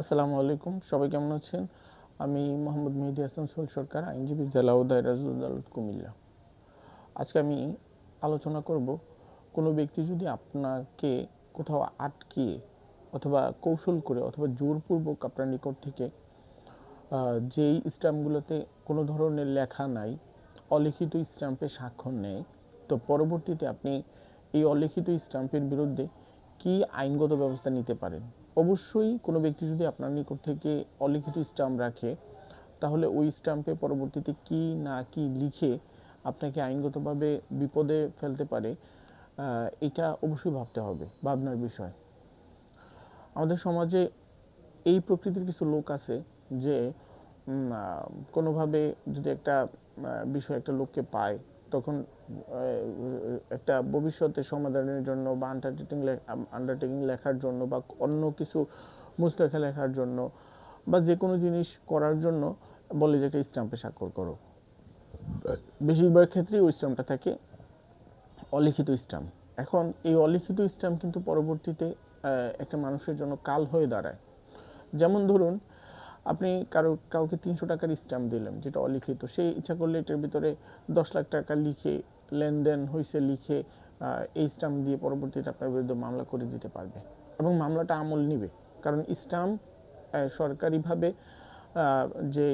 আসসালামু আলাইকুম, সবাই কেমন আছেন? আমি মোহাম্মদ মেহেদি হাসান সরকার, আইনজীবী জেলা ও দায়রাজ আদালত কুমিল্লা। আজকে আমি আলোচনা করব, কোনো ব্যক্তি যদি আপনাকে কোথাও আটকিয়ে অথবা কৌশল করে অথবা জোরপূর্বক আপনার নিকট থেকে যেই স্ট্যাম্পগুলোতে কোনো ধরনের লেখা নাই, অলিখিত স্ট্যাম্পে স্বাক্ষর নেয়, তো পরবর্তীতে আপনি এই অলিখিত স্ট্যাম্পের বিরুদ্ধে কি আইনগত ব্যবস্থা নিতে পারেন অবশ্যই কোনো ব্যক্তি যদি আপনার নিকট থেকে অলিখিত স্ট্যাম্প রাখে, তাহলে ওই স্ট্যাম্পে পরবর্তীতে কি না কি লিখে আপনাকে আইনগতভাবে বিপদে ফেলতে পারে এটা অবশ্যই ভাবতে হবে, ভাবনার বিষয়। আমাদের সমাজে এই প্রকৃতির কিছু লোক আছে যে কোনোভাবে যদি একটা বিষয় একটা লোককে পায় তখন একটা ভবিষ্যতে সমাধানের জন্য বা আন্ডারটেকিং আন্ডারটেকিং লেখার জন্য বা অন্য কিছু মুস্তাখা লেখার জন্য বা যে কোনো জিনিস করার জন্য বলে যে একটা স্ট্যাম্পে স্বাক্ষর করো। বেশিরভাগ ক্ষেত্রেই ওই স্ট্যাম্পটা থাকে, অলিখিত স্ট্যাম্প এখন এই অলিখিত স্ট্যাম্প কিন্তু পরবর্তীতে একটা মানুষের জন্য কাল হয়ে দাঁড়ায়। যেমন ধরুন আপনি কারও, কাউকে তিনশো টাকার স্ট্যাম্প দিলেন, যেটা অলিখিত, সে ইচ্ছা করলে এটার ভিতরে দশ লাখ টাকা লিখে, লেনদেন হয়েছে লিখে এই স্ট্যাম্প দিয়ে পরবর্তীতে আপনার বিরুদ্ধে মামলা করে দিতে পারবে। এবং মামলাটা আমল নিবে, কারণ স্ট্যাম্প সরকারিভাবে যে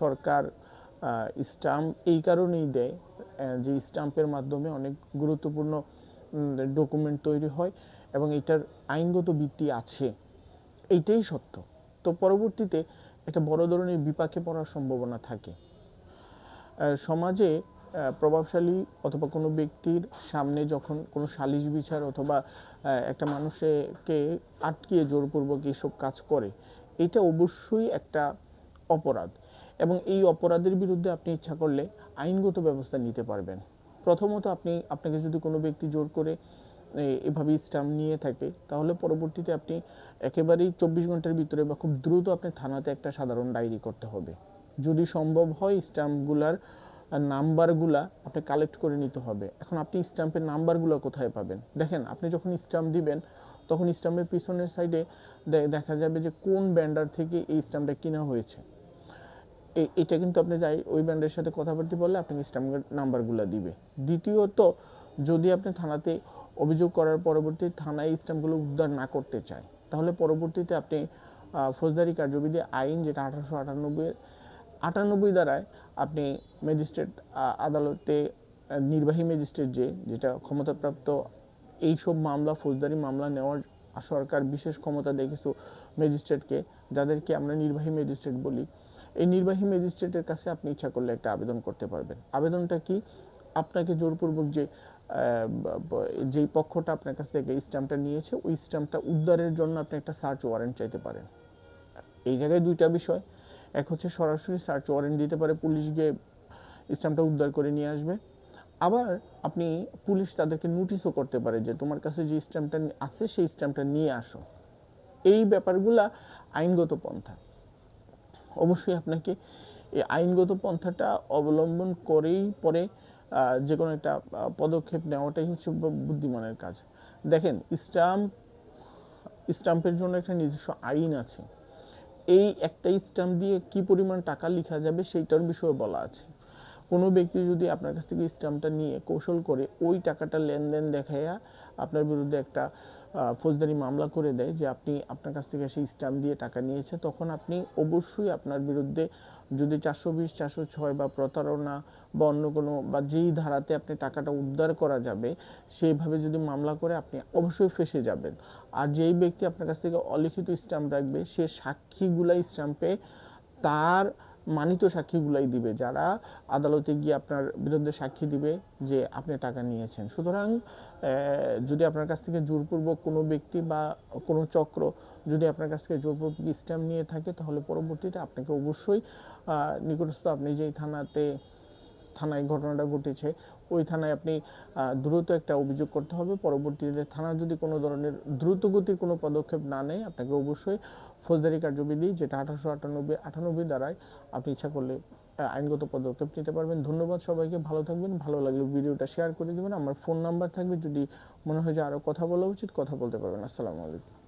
সরকার স্ট্যাম্প এই কারণেই দেয় যে স্ট্যাম্পের মাধ্যমে অনেক গুরুত্বপূর্ণ ডকুমেন্ট তৈরি হয় এবং এটার আইনগত ভিত্তি আছে। এইটাই সত্য। তো পরবর্তীতে একটা বড় ধরনের বিপাকে পড়ার সম্ভাবনা থাকে। সমাজে প্রভাবশালী অথবা কোনো ব্যক্তির সামনে যখন কোনো সালিশ বিচার অথবা একটা মানুষকে আটকিয়ে জোরপূর্বক এইসব কাজ করে, এটা অবশ্যই একটা অপরাধ। এবং এই অপরাধের বিরুদ্ধে আপনি ইচ্ছা করলে আইনগত ব্যবস্থা নিতে পারবেন। প্রথমত আপনি, আপনাকে যদি কোনো ব্যক্তি জোর করে এভাবে স্ট্যাম্প নিয়ে থাকে। তাহলে পরবর্তীতে আপনি একেবারেই চব্বিশ ঘণ্টার ভিতরে বা খুব দ্রুত আপনি থানাতে একটা সাধারণ ডায়েরি করতে হবে। যদি সম্ভব হয় স্ট্যাম্পগুলার নাম্বারগুলা আপনি কালেক্ট করে নিতে হবে। এখন আপনি স্ট্যাম্পের নাম্বারগুলো কোথায় পাবেন? দেখেন, আপনি যখন স্ট্যাম্প দিবেন, তখন স্ট্যাম্পের পিছনের সাইডে দেখা যাবে যে কোন ব্যান্ডার থেকে এই স্ট্যাম্পটা কেনা হয়েছে। এটা কিন্তু আপনি যাই, ওই ব্যান্ডের সাথে কথাবার্তা বললে আপনাকে স্ট্যাম্পের নাম্বারগুলো দিবে। দ্বিতীয়ত, যদি আপনি থানাতে অভিযোগ করার পরবর্তী থানায় স্ট্যাম্পগুলো উদ্ধার না করতে চায়। তাহলে পরবর্তীতে আপনি ফৌজদারি কার্যবিধি আইন যেটা আঠারোশো আটানব্বই আটানব্বই দ্বারায় আপনি ম্যাজিস্ট্রেট আদালতে নির্বাহী ম্যাজিস্ট্রেট যে, যেটা ক্ষমতাপ্রাপ্ত এইসব মামলা, ফৌজদারি মামলা নেওয়ার সরকার বিশেষ ক্ষমতা দেয় কিছু ম্যাজিস্ট্রেটকে, যাদেরকে আমরা নির্বাহী ম্যাজিস্ট্রেট বলি, এই নির্বাহী ম্যাজিস্ট্রেটের কাছে আপনি ইচ্ছা করলে একটা আবেদন করতে পারবেন। আবেদনটা কি? আপনাকে জোরপূর্বক যে যেই পক্ষটা আপনার কাছ থেকে স্ট্যাম্পটা নিয়েছে, ওই স্ট্যাম্পটা উদ্ধারের জন্য আপনি একটা সার্চ ওয়ারেন্ট চাইতে পারেন। এই জায়গায় দুইটা বিষয়। এক হচ্ছে সরাসরি সার্চ ওয়ারেন্ট দিতে পারে, পুলিশ গিয়ে স্ট্যাম্পটা উদ্ধার করে নিয়ে আসবে। আবার আপনি পুলিশ তাদেরকে নোটিশও করতে পারে যে তোমার কাছে যে স্ট্যাম্পটা আছে সেই স্ট্যাম্পটা নিয়ে আসো। এই ব্যাপারগুলা আইনগত পন্থা। অবশ্যই আপনাকে এই আইনগত পন্থাটা অবলম্বন করেই পরে যে কোনো একটা পদক্ষেপ নেওয়াটাই হচ্ছে বুদ্ধিমানের কাজ। দেখেন স্ট্যাম্প স্ট্যাম্পের জন্য একটা নিজস্ব আইন আছে। এই একটা স্ট্যাম্প দিয়ে কি পরিমাণ টাকা লেখা যাবে সেইটার বিষয়ে বলা আছে। কোনো ব্যক্তি যদি আপনার কাছ থেকে স্ট্যাম্পটা নিয়ে কৌশল করে ওই টাকাটা লেনদেন দেখাইয়া আপনার বিরুদ্ধে একটা ফৌজদারি মামলা করে দেয় যে আপনি আপনার কাছ থেকে সেই স্ট্যাম্প দিয়ে টাকা নিয়েছে, তখন আপনি অবশ্যই আপনার বিরুদ্ধে যদি চারশো বিশ, চারশো ছয় বা প্রতারণা বা অন্য কোনো বা যেই ধারাতে আপনি টাকাটা উদ্ধার করা যাবে, সেইভাবে যদি মামলা করে আপনি অবশ্যই ফেসে যাবেন। আর যেই ব্যক্তি আপনার কাছ থেকে অলিখিত স্ট্যাম্প রাখবে, সে সাক্ষীগুলাই স্ট্যাম্পে তার মানিত সাক্ষীগুলাই দিবে, যারা আদালতে গিয়ে আপনার বিরুদ্ধে সাক্ষী দিবে যে আপনি টাকা নিয়েছেন। সুতরাং যদি আপনার কাছ থেকে জোরপূর্বক কোনো ব্যক্তি বা কোনো চক্র যদি আপনার কাছ থেকে জোরপূর্বক স্ট্যাম্প নিয়ে থাকে, তাহলে পরবর্তীতে আপনাকে অবশ্যই নিকটস্থ আপনি যেই থানাতে, থানায় ঘটনাটা ঘটেছে ওই থানায় আপনি দ্রুত একটা অভিযোগ করতে হবে। পরবর্তীতে থানা যদি কোনো ধরনের দ্রুতগতির কোনো পদক্ষেপ না নেয়, আপনাকে অবশ্যই ফৌজদারি কার্যবিধি, যেটা আঠারোশো আটানব্বই আটানব্বই দ্বারায় আপনি ইচ্ছা করলে আইনগত পদক্ষেপ নিতে পারবেন। ধন্যবাদ সবাইকে, ভালো থাকবেন। ভালো লাগলে ভিডিওটা শেয়ার করে দেবেন। আমার ফোন নাম্বার থাকবে। যদি মনে হয় যে আরও কথা বলা উচিত, কথা বলতে পারবেন। আসসালামু আলাইকুম।